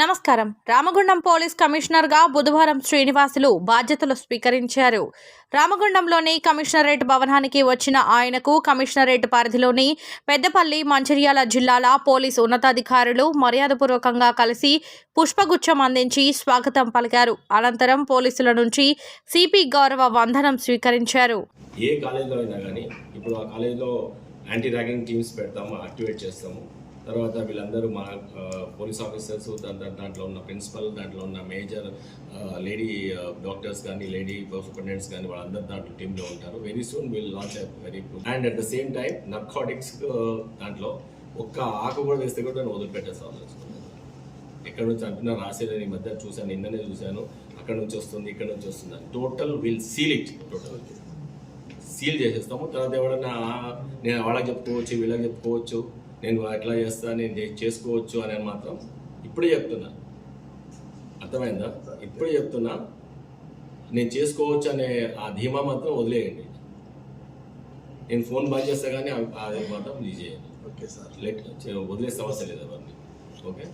నమస్కారం. రామగుండం పోలీస్ కమిషనర్గా బుధవారం శ్రీనివాసులు బాధ్యతలు స్వీకరించారు. రామగుండంలోని కమిషనరేట్ భవనానికి వచ్చిన ఆయనకు కమిషనరేట్ పరిధిలోని పెద్దపల్లి మంచిర్యాల జిల్లాల పోలీసు ఉన్నతాధికారులు మర్యాదపూర్వకంగా కలిసి పుష్పగుచ్చం అందించి స్వాగతం పలికారు. అనంతరం పోలీసుల నుంచి సిపి గౌరవ వందనం స్వీకరించారు. ఏ కాలేజీలో అయినా కానీ ఇప్పుడు ఆ కాలేజీలో యాంటీ ర్యాగింగ్ టీమ్స్ పెడతాము యాక్టివేట్ చేస్తాము. తర్వాత వీళ్ళందరూ మా పోలీస్ ఆఫీసర్స్ దాంట్లో ఉన్న ప్రిన్సిపల్ దాంట్లో ఉన్న మేజర్ లేడీ డాక్టర్స్ కానీ లేడీ సూపరింటెండెంట్స్ కానీ వాళ్ళందరూ దాంట్లో టీంలో ఉంటారు. Very soon will launch very good and at the same time narcotics దాంట్లో ఒక్క ఆకు కూడా వేస్తే కూడా నేను వదిలిపెట్టేసి ఆలోచిస్తున్నాను ఎక్కడ నుంచి అంటున్నా రాసేదని ఈ మధ్య చూశాను నిన్ననే చూశాను. అక్కడ నుంచి వస్తుంది ఇక్కడ నుంచి వస్తుంది. Total will seal it total seal చేసేస్తాము. తర్వాత ఎవడన్నా నేను వాళ్ళకి చెప్పుకోవచ్చు వీళ్ళకి చెప్పుకోవచ్చు. నేను ఎట్లా చేస్తా నేను చేసుకోవచ్చు అని మాత్రం ఇప్పుడే చెప్తున్నా. అర్థమైందా? ఇప్పుడే చెప్తున్నా. నేను చేసుకోవచ్చు అనే ఆ ధీమా మాత్రం వదిలేయండి. నేను ఫోన్ బంద్ చేస్తా కానీ అది మాత్రం ఇది చేయండి. Okay sir. లెట్ వదిలే సమస్య లేదు అవన్నీ ఓకే?